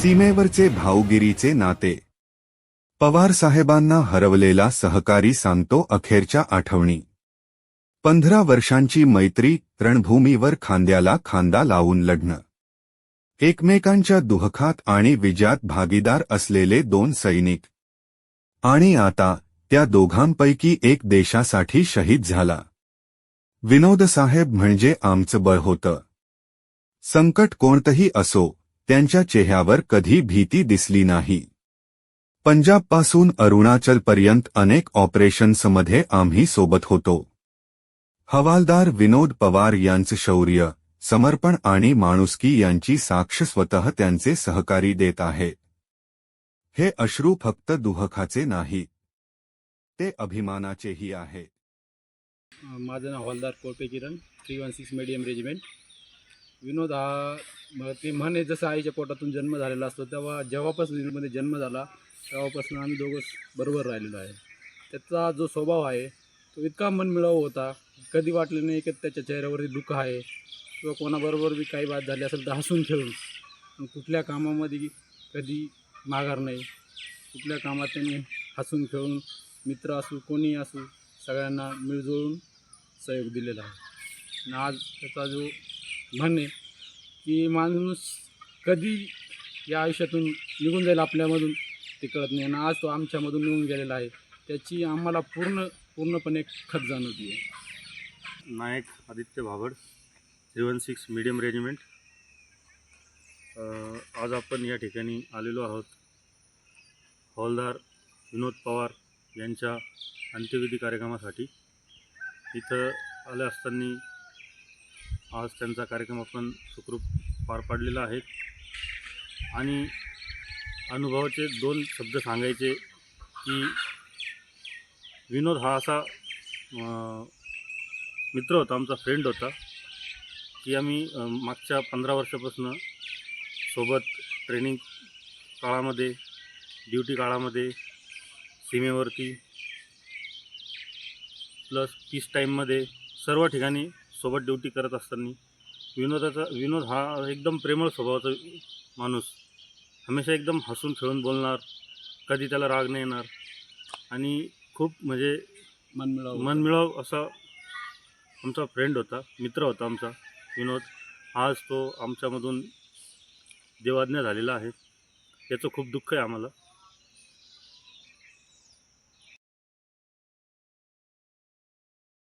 सीमेवरचे भाऊगिरीचे नाते. पवार साहेबांना हरवलेला सहकारी सांगतो अखेरच्या आठवणी. पंधरा वर्षांची मैत्री रणभूमीवर खांद्याला खांदा लावून लढणं. एकमेकांच्या दुःखात आणि विजयात भागीदार असलेले दोन सैनिक. आणि आता त्या दोघांपैकी एक देशासाठी शहीद झाला. विनोद साहेब म्हणजे आमचं बळ होतं. संकट कोणतंही असो त्यांच्या चेहऱ्यावर कधी भीती दिसली नाही. पंजाबपासून अरुणाचलपर्यंत अनेक ऑपरेशन्समध्ये आम्ही सोबत होतो. हवालदार विनोद पवार यांचं शौर्य समर्पण आणि माणुसकी यांची साक्ष स्वतः त्यांचे सहकारी देत आहे. हे अश्रू फक्त दुहखाचे नाही. ते अभिमानाचेही आहे. माझं नाव हवालदार Kote Kiran three one six medium regiment Vinod हा म- ते म्हणे जसं आईच्या पोटातून जन्म झालेला असतो तेव्हा जेव्हापासून विनोदमध्ये जन्म झाला तेव्हापासून आम्ही दोघं बरोबर राहिलेलो आहे. त्याचा जो स्वभाव आहे तो इतका मनमिळाऊ होता कधी वाटलं नाही की त्याच्या चेहऱ्यावरती दुःख आहे किंवा कोणाबरोबर बी काही बात झाली असेल तर हसून खेळून. पण कुठल्या कामामध्ये कधी माघार नाही कुठल्या कामात त्यांनी हसून खेळून मित्र असू कोणी असू सगळ्यांना मिळजुळून सहयोग दिलेला आहे. आणि आज त्याचा जो म्हणणे की माणूस कधी या आयुष्यातून निघून जाईल आपल्यामधून ते कळत नाही. आणि आज तो आमच्यामधून निघून गेलेला आहे. त्याची आम्हाला पूर्ण पूर्णपणे खत जाणवती आहे. नायक Aditya Bhabad three one six medium regiment. आज आपण या ठिकाणी आलेलो आहोत. हवालदार विनोद पवार यांच्या अंत्यविधी कार्यक्रमासाठी. इथं आले असताना आज त्यांचा कार्यक्रम आपण सुखरूप पार पाडलेला आहे. आणि अनुभवाचे दोन शब्द सांगायचे की विनोद हा असा मित्र होता आमचा फ्रेंड होता की आम्ही मागच्या पंधरा वर्षापासून सोबत ट्रेनिंग काळामध्ये ड्युटी काळामध्ये सीमेवरती प्लस पीस टाईममध्ये सर्व ठिकाणी सोबत ड्युटी करत असताना विनोदाचा विनोद हा एकदम प्रेमळ स्वभावाचा माणूस. हमेशा एकदम हसून खेळून बोलणार कधी त्याला राग नाही येणार आणि खूप म्हणजे मनमिळाव मनमिळाव असा आमचा फ्रेंड होता मित्र होता आमचा विनोद. आज तो आमच्यामधून देवाज्ञा झालेला आहे. याचं खूप दुःख आहे आम्हाला.